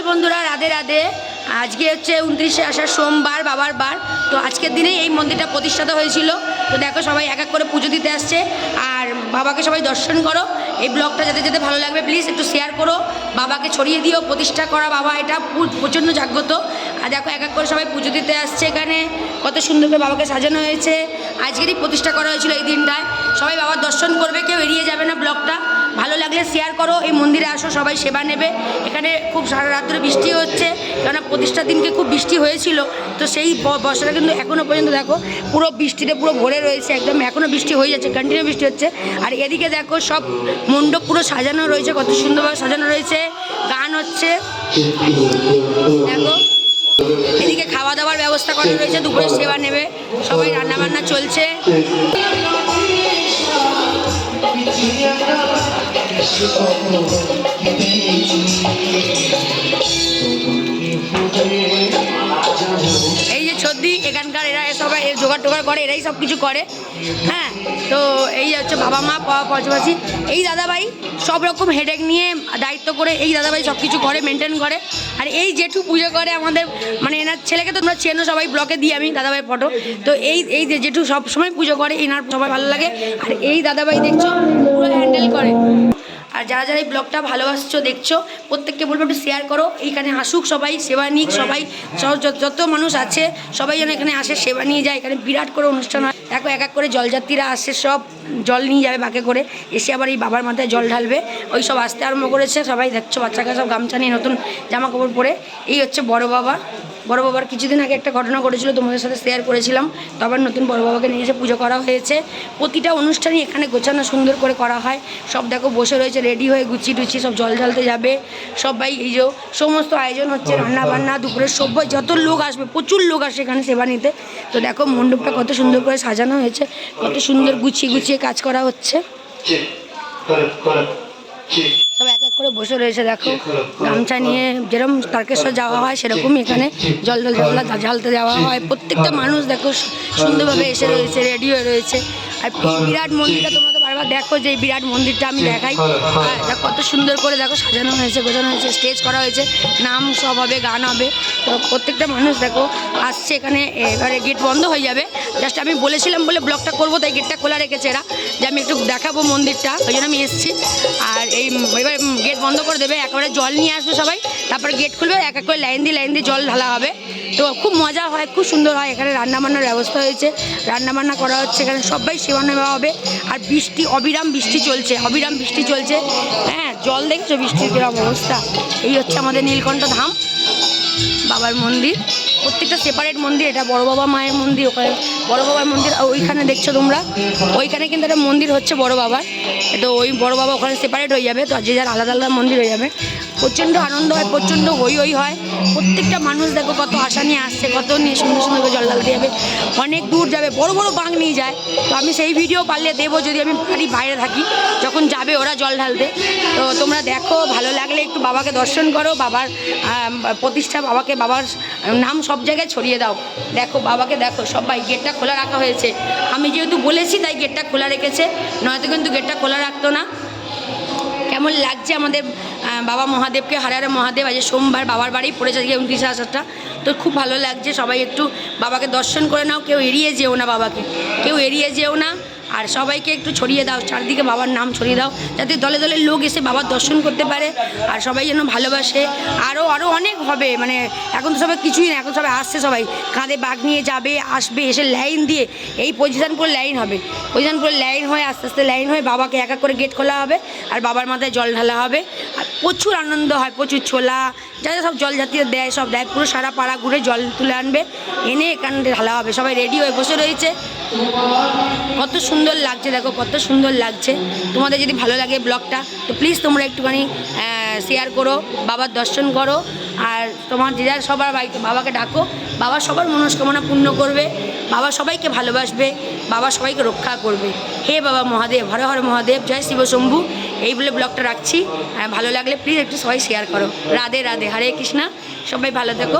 সকাল বন্ধুরা, রাধে রাধে। আজকে হচ্ছে উনত্রিশে আসার সোমবার, বাবার বার। তো আজকের দিনেই এই মন্দিরটা প্রতিষ্ঠাতা হয়েছিল। তো দেখো সবাই এক এক করে পুজো দিতে আসছে। আর বাবাকে সবাই দর্শন করো। এই ব্লগটা যেতে যেতে ভালো লাগবে। প্লিজ একটু শেয়ার করো। বাবাকে ছড়িয়ে দিও। প্রতিষ্ঠা করা বাবা এটা প্রচণ্ড জাগ্রত। আর দেখো এক এক করে সবাই পুজো দিতে আসছে এখানে। কত সুন্দর করে বাবাকে সাজানো হয়েছে। আজকেরই প্রতিষ্ঠা করা হয়েছিল এই দিনটায়। সবাই বাবার দর্শন করবে। কেউ এড়িয়ে যাবে না ব্লগটা। ভালো লাগলে শেয়ার করো, এই মন্দিরে আসো, সবাই সেবা নেবে। এখানে খুব সারা রাত্রে বৃষ্টি হচ্ছে, কেননা প্রতিষ্ঠার দিনকে খুব বৃষ্টি হয়েছিল। তো সেই বর্ষাটা কিন্তু এখনও পর্যন্ত দেখো, পুরো বৃষ্টিতে পুরো ভরে রয়েছে, একদম এখনও বৃষ্টি হয়ে যাচ্ছে কন্টিনিউ বৃষ্টি হচ্ছে। আর এদিকে দেখো সব মণ্ডপ পুরো সাজানো রয়েছে, কত সুন্দরভাবে সাজানো রয়েছে, গান হচ্ছে। দেখো, এদিকে খাওয়া দাওয়ার ব্যবস্থা করা রয়েছে, দুপুরে সেবা নেবে, সবাই রান্না বান্না চলছে। এই যে ছদ্দি, এখানকার এরা সবাই জোগাড় টোগাড় করে, এরাই সব কিছু করে। হ্যাঁ তো এই হচ্ছে বাবা মা পাশাপাশি এই দাদাভাই সব রকম হেডেক নিয়ে দায়িত্ব করে এই দাদাভাই সব কিছু করে মেনটেন করে। আর এই জেঠু পুজো করে আমাদের মানে এনার ছেলেকে তোমরা চেনো, সবাই ব্লকে দিই আমি দাদাভাই ফটো তো এই এই জেঠু সব সময় পুজো করে, এনার সবাই ভালো লাগে। আর এই দাদাভাই দেখছ, পুরো হ্যান্ডেল করে। আর যারা যারা এই ব্লগটা ভালোবাসছো, দেখছ, প্রত্যেককে বলব একটু শেয়ার করো। এইখানে আসুক সবাই, সেবা নিক সবাই। যত- মানুষ আছে, সবাই যেন এখানে আসে, সেবা নিয়ে যায়। এখানে বিরাট করে অনুষ্ঠান হয়। দেখো, এক এক করে জলযাত্রীরা আসে, সব জল নিয়ে যাবে বাঁকে করে। এসে আবার এই বাবার মাথায় জল ঢালবে। ওই সব আসতে আরম্ভ করেছে। সবাই দেখছ বাচ্চাকে সব গামছা নিয়ে নতুন জামা কাপড় পরে। এই হচ্ছে বড় বাবা। বড় বাবার কিছুদিন আগে একটা ঘটনা ঘটেছিল তোমাদের সাথে শেয়ার করেছিলাম। তো আবার নতুন বড় বাবাকে নিয়ে এসে পুজো করা হয়েছে। প্রতিটা অনুষ্ঠানই এখানে গোছানো সুন্দর করে করা হয়। সব দেখো বসে রয়েছে রেডি হয়ে গুছিয়ে টুচিয়ে সব জল ঢালতে যাবে। সবাই এই যে সমস্ত আয়োজন হচ্ছে রান্না বান্না দুপুরের সবাই যত লোক আসবে প্রচুর লোক আসে এখানে সেবা নিতে। তো দেখো মণ্ডপটা কত সুন্দর করে সাজানো হয়েছে কত সুন্দর গুছিয়ে গুছিয়ে কাজ করা হচ্ছে। বসে রয়েছে, দেখো। গামছা নিয়ে যেরকম তারকেশ্বর যাওয়া হয়, সেরকমই এখানে জল জল ঝালা ঝালতে যাওয়া হয়। প্রত্যেকটা মানুষ দেখো, সুন্দরভাবে এসে রয়েছে রেডি হয়ে রয়েছে। আর বিরাট মন্দিরটা তোমরা তো বারবার দেখো, যে বিরাট মন্দিরটা আমি দেখাই। আর কত সুন্দর করে দেখো, সাজানো হয়েছে, গোছানো হয়েছে স্টেজ করা হয়েছে। নাম সব হবে, গান হবে। তো প্রত্যেকটা মানুষ দেখো, আসছে এখানে, এবারে গেট বন্ধ হয়ে যাবে। জাস্ট আমি বলেছিলাম বলে ব্লগটা করব, তাই গেটটা খোলা রেখেছে এরা। যে আমি একটু দেখাবো মন্দিরটা, ওই জন্য আমি এসেছি। আর এই, এবার করে দেবে, একেবারে জল নিয়ে আসবে সবাই। তারপরে গেট খুলবে, এক এক করে লাইন দিয়ে লাইন দিয়ে জল ঢালা হবে। তো খুব মজা হয়, খুব সুন্দর হয়, এখানে রান্নাবান্নার ব্যবস্থা হয়েছে। রান্নাবান্না করা হচ্ছে এখানে, সবাই সেবা নেওয়া হবে। আর বৃষ্টি, অবিরাম বৃষ্টি চলছে, অবিরাম বৃষ্টি চলছে। হ্যাঁ জল দেখছ বৃষ্টির কিরম অবস্থা? এই হচ্ছে আমাদের নীলকণ্ঠ ধাম, বাবার মন্দির। প্রত্যেকটা সেপারেট মন্দির, এটা বড় বাবা মায়ের মন্দির, ওখানে বড় বাবার মন্দির ওইখানে দেখছ তোমরা? ওইখানে কিন্তু একটা মন্দির হচ্ছে বড় বাবার। তো ওই বড় বাবা ওখানে সেপারেট হয়ে যাবে, তো যে যার আলাদা আলাদা মন্দির হয়ে যাবে। প্রচণ্ড আনন্দ হয়, প্রচণ্ড হই হই হয়। প্রত্যেকটা মানুষ দেখো কত আশা নিয়ে আসছে, কত নিয়ে সুন্দর সুন্দর করে জল ঢালতে যাবে। অনেক দূর যাবে, বড় বড় বাঁক নিয়ে যায়। তো আমি সেই ভিডিও পারলে দেবো, যদি আমি বাড়ি বাইরে থাকি। যখন যাবে ওরা জল ঢালতে। তো তোমরা দেখো, ভালো লাগলে একটু বাবাকে দর্শন করো, বাবার প্রতিষ্ঠা, বাবাকে, বাবার নাম সব জায়গায় ছড়িয়ে দাও। দেখো, বাবাকে দেখো, সবাই গেটটা খোলা রাখা হয়েছে। আমি যেহেতু বলেছি তাই গেটটা খোলা রেখেছে, নয়তো কিন্তু গেটটা খোলা রাখতো না। কেমন লাগছে আমাদের বাবা মহাদেবকে হারারে মহাদেব, আজ সোমবার বাবার বাড়ি পড়েছে আজকে উনত্রিশে আসারটা তো খুব ভালো লাগছে সবাই একটু বাবাকে দর্শন করে নাও, কেউ এড়িয়ে যেও না বাবাকে, কেউ এড়িয়ে যেও না। আর সবাইকে একটু ছড়িয়ে দাও, চারদিকে বাবার নাম ছড়িয়ে দাও, যাতে দলে দলে লোক এসে বাবার দর্শন করতে পারে আর সবাই যেন ভালোবাসে। আরও আরও অনেক হবে মানে এখন তো সবাই কিছুই না, এখন সবাই আসছে সবাই। কাঁধে বাঘ নিয়ে যাবে, আসবে, এসে লাইন দিয়ে, এই পজিশান করে লাইন হবে। পজিশান করে লাইন হয়ে, আস্তে আস্তে লাইন হয়ে বাবাকে এক এক করে গেট খোলা হবে, আর বাবার মাথায় জল ঢালা হবে। প্রচুর আনন্দ হয়, প্রচুর ছোলা, যা যা সব জল জাতীয় দেয়, সব দেয়, পুরো সারা পাড়া ঘুরে জল তুলে আনবে, এনে এখানে ঢালা হবে, সবাই রেডি হয়ে বসে রয়েছে। কত সুন্দর লাগছে, দেখো, কত সুন্দর লাগছে। তোমাদের যদি ভালো লাগে ব্লগটা, তো প্লিজ তোমরা একটুখানি শেয়ার করো, বাবার দর্শন করো, আর তোমার যে যার সবার বাড়িতে বাবাকে ডাকো, বাবা সবার মনস্কামনা পূর্ণ করবে, বাবা সবাইকে ভালোবাসবে, বাবা সবাইকে রক্ষা করবে। হে বাবা মহাদেব, হর হর মহাদেব, জয় শিব শম্ভু। এই বলে ব্লগটা রাখছি। ভালো লাগলে প্লিজ একটু সবাই শেয়ার করো। রাধে রাধে, হরে কৃষ্ণা, সবাই ভালো থেকো।